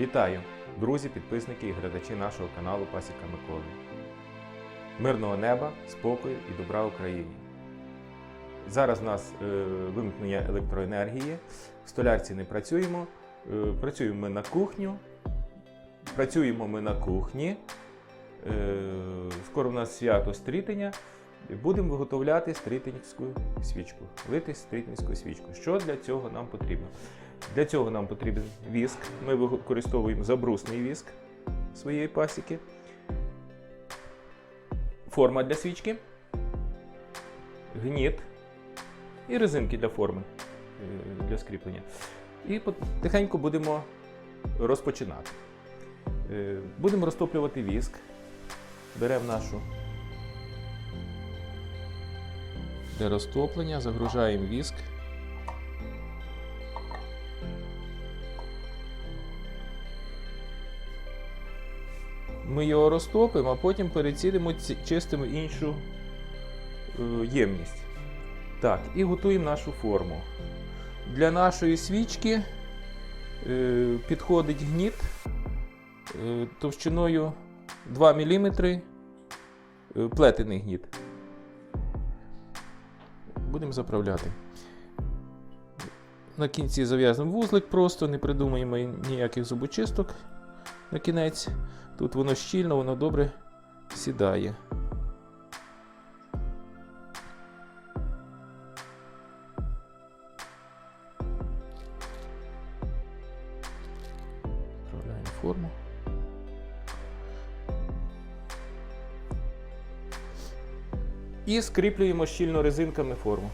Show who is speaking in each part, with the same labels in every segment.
Speaker 1: Вітаю, друзі, підписники і глядачі нашого каналу Пасіка Миколи. Мирного неба, спокою і добра Україні. Зараз у нас е, вимкнення електроенергії. В столярці не працюємо. Е, працюємо ми на кухню. Працюємо ми на кухні. Е, скоро в нас свято стрітення. Будемо виготовляти стрітинську свічку, лити стрітинську свічку. Що для цього нам потрібно? Для цього нам потрібен віск. Ми використовуємо забрусний віск своєї пасіки. Форма для свічки, гніт і резинки для форми е, для скріплення. І потихеньку будемо розпочинати. Е, Будемо розтоплювати віск. Беремо нашу для розтоплення, загружаємо віск. Ми його розтопимо, а потім перецідимо, ці- чистимо іншу е, ємність. Так, і готуємо нашу форму. Для нашої свічки е, підходить гніт е, товщиною 2 мм плетений гніт. Будемо заправляти. На кінці зав'язуємо вузлик просто, не придумаємо ніяких зубочисток на кінець. Тут воно щільно, воно добре сідає. Вправляємо форму. І скріплюємо щільно резинками форму.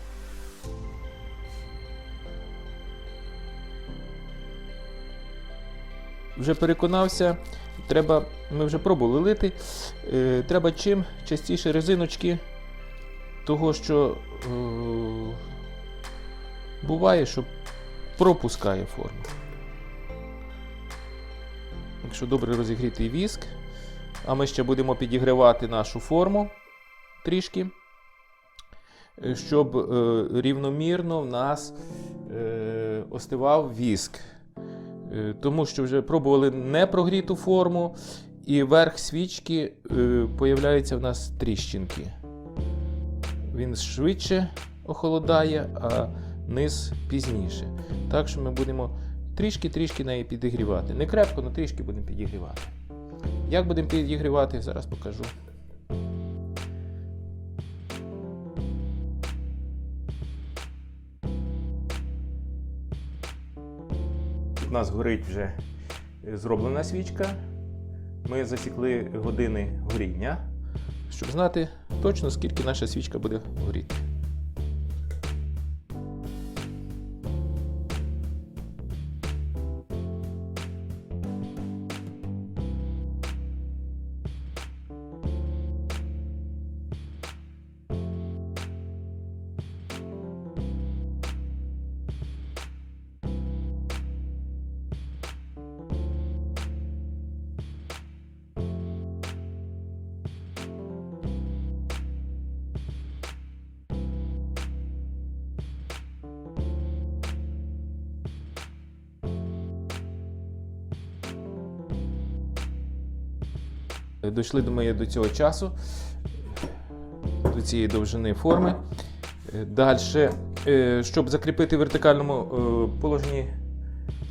Speaker 1: Вже переконався, треба, ми вже пробували лити. Е, треба чим частіше резиночки, того що е, буває, що пропускає форму. Якщо добре розігрітий віск, а ми ще будемо підігрівати нашу форму трішки, е, щоб е, рівномірно в нас е, остивав віск. Е, Тому що вже пробували непрогріту форму, і верх свічки е, появляються в нас тріщинки. Він швидше охолодає, а низ пізніше. Так що ми будемо трішки-трішки неї підігрівати. Не крепко, але трішки будемо підігрівати. Як будемо підігрівати, зараз покажу. Нас горить вже е, зроблена свічка. Ми засікли години горіння, щоб знати точно, скільки наша свічка буде горіти. Дійшли до ми до цього часу, до цієї довжини форми. Далі, щоб закріпити в вертикальному е, положенні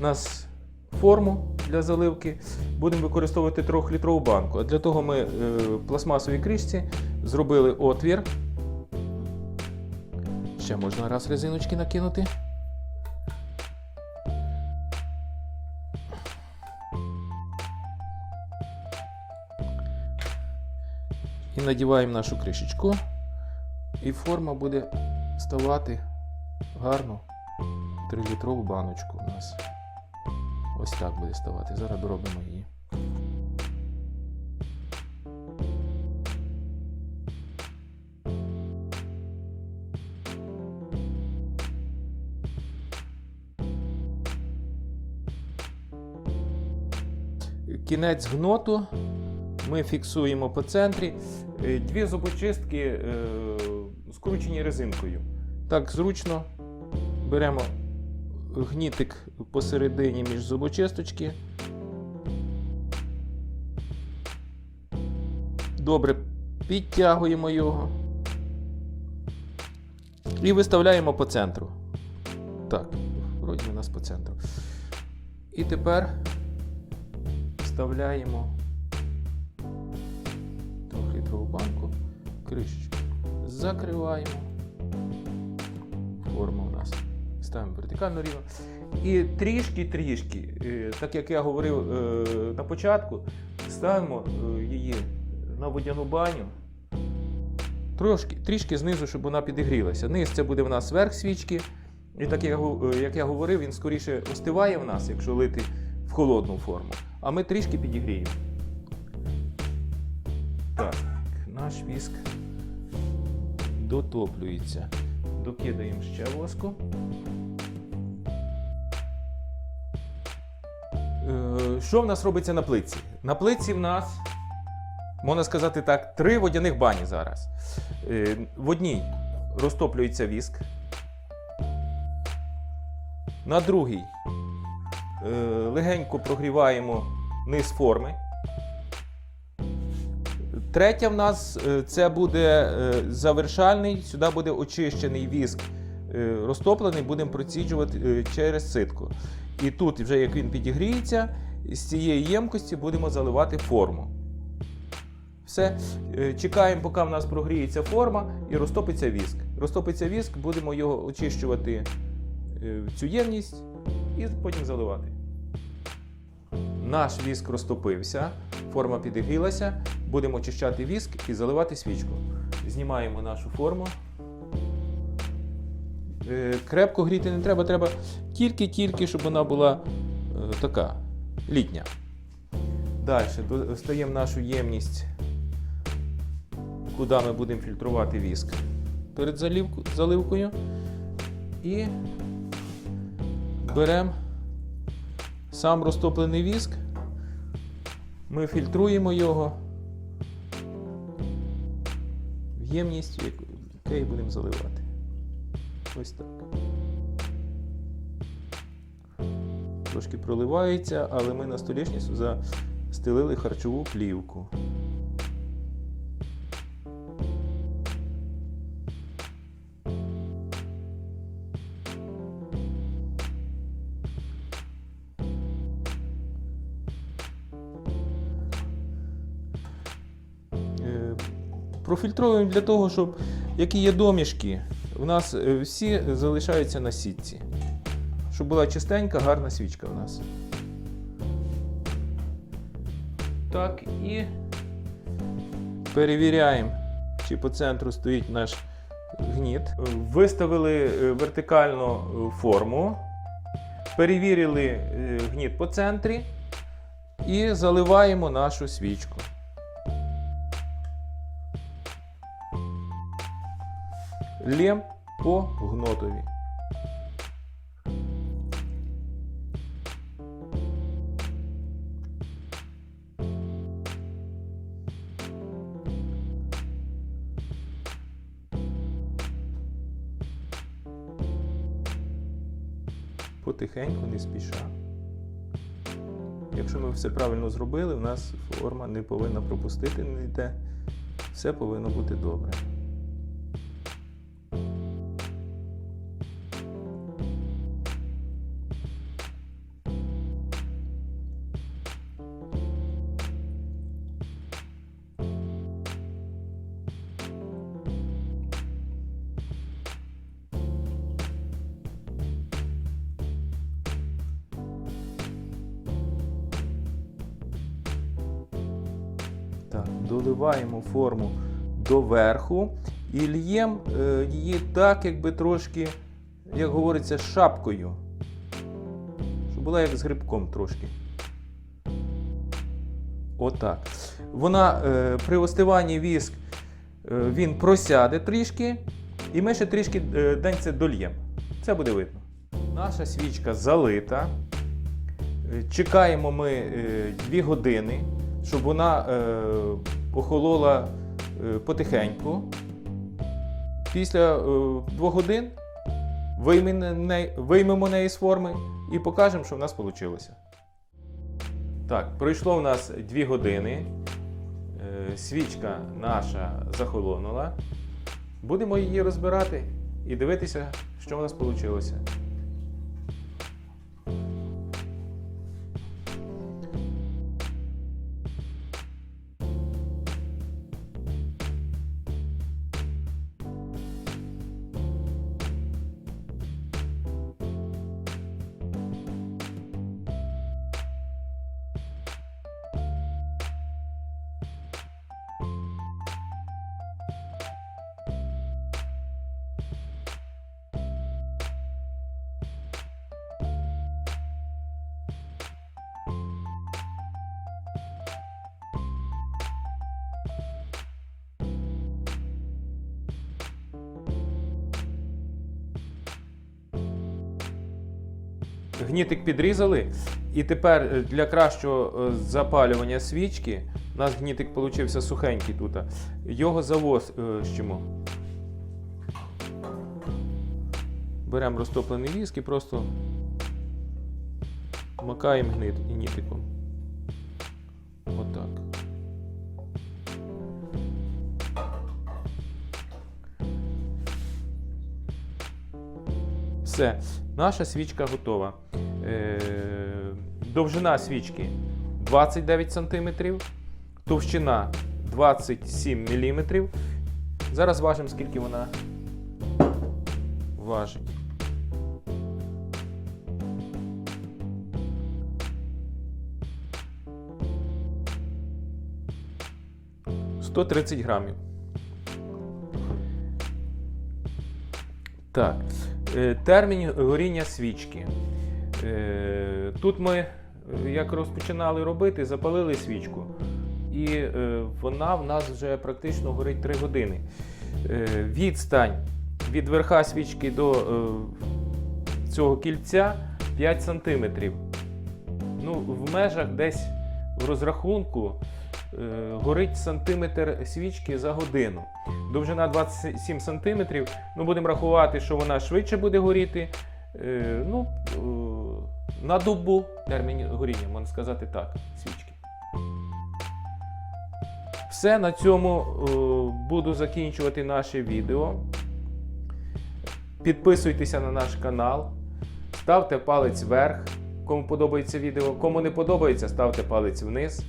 Speaker 1: нас форму для заливки, будемо використовувати 3-літрову банку. А для того ми е, в пластмасовій кришці зробили отвір. Ще можна раз резиночки накинути. Надіваємо нашу кришечку, і форма буде ставати гарно 3-літрову баночку у нас. Ось так буде ставати. Зараз доробимо її. Кінець гноту ми фіксуємо по центрі. Е, дві зубочистки е, скручені резинкою. Так, зручно беремо гнітик посередині між зубочисточки. Добре підтягуємо його і виставляємо по центру. Так, вроді у нас по центру. І тепер вставляємо трьохлітрову банку, кришечку. Закриваємо. Форма у нас. Ставимо вертикально рівно. І трішки-трішки, е, так як я говорив е, на початку, ставимо е, її на водяну баню. Трошки, трішки знизу, щоб вона підігрілася. Низ це буде в нас верх свічки. І так як як я говорив, він скоріше остиває в нас, якщо лити в холодну форму. А ми трішки підігріємо. Так, наш віск дотоплюється. Докидаємо ще воску. Е, Що в нас робиться на плитці? На плитці в нас, можна сказати так, три водяних бані зараз. Е, В одній розтоплюється віск. На другій е, легенько прогріваємо низ форми. Третя в нас е, це буде е, завершальний, сюди буде очищений віск е, розтоплений, будемо проціджувати через ситку. І тут, вже як він підігріється, з цієї ємкості будемо заливати форму. Все. Чекаємо, поки в нас прогріється форма і розтопиться віск. Розтопиться віск, будемо його очищувати в цю ємність і потім заливати. Наш віск розтопився, форма підігрілася. Будемо очищати віск і заливати свічку. Знімаємо нашу форму. Е, Крепко гріти не треба, треба тільки-тільки, щоб вона була е, така літня. Далі достаємо нашу ємність, куди ми будемо фільтрувати віск перед заливкою. І беремо сам розтоплений віск, ми фільтруємо його в ємність, в будемо заливати. Ось так. Трошки проливається, але ми на столішність застелили харчову плівку. Профільтровуємо для того, щоб які є домішки, у нас е, всі залишаються на сітці. Щоб була чистенька, гарна свічка у нас. Так, і перевіряємо, чи по центру стоїть наш гніт. Виставили е, вертикальну е, форму, перевірили гніт по центрі і заливаємо нашу свічку. Лєм по гнотові. Потихеньку, не спіша. Якщо ми все правильно зробили, у нас форма не повинна пропустити ніде. Все повинно бути добре. Доливаємо форму до верху і л'ємо е, її так, якби трошки, як говориться, шапкою. Щоб була як з грибком трошки. Отак. Вона е, при остиванні віск е, він просяде трішки, і ми ще трішки е, денце дольємо. Це буде видно. Наша свічка залита. Чекаємо ми 2 години, щоб вона е, охолола е, потихеньку. Після е, 2 годин виймемо неї з форми і покажемо, що в нас вийшло. Так, пройшло в нас 2 години. Свічка наша захолонула. Будемо її розбирати і дивитися, що в нас вийшло. Гнітик підрізали, і тепер е, для кращого е, запалювання свічки, у нас гнітик получився сухенький тут. Його завозимо. Беремо розтоплений віск і просто макаємо гнітиком. Отак. Все, наша свічка готова. Е, довжина свічки 29 см, товщина 27 мм. Зараз важимо, скільки вона важить. Сто тридцять грамів. Так. Е, Термін горіння свічки. Е, Тут ми, е, як розпочинали робити, запалили свічку. І вона в нас вже практично горить 3 години. Відстань від верха свічки до цього кільця 5 см. Ну, в межах десь в розрахунку горить сантиметр свічки за годину. Довжина 27 см. Ну, будемо рахувати, що вона швидше буде горіти. Е, ну, е, на добу термін горіння, можна сказати так, свічки. Все, на цьому е, буду закінчувати наше відео. Підписуйтеся на наш канал, ставте палець вверх, кому подобається відео. Кому не подобається, ставте палець вниз.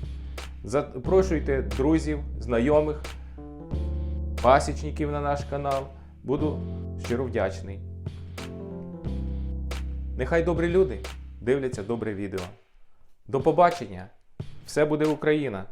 Speaker 1: Запрошуйте друзів, знайомих, пасічників на наш канал. Буду щиро вдячний. Нехай добрі люди дивляться добре відео. До побачення! Все буде Україна!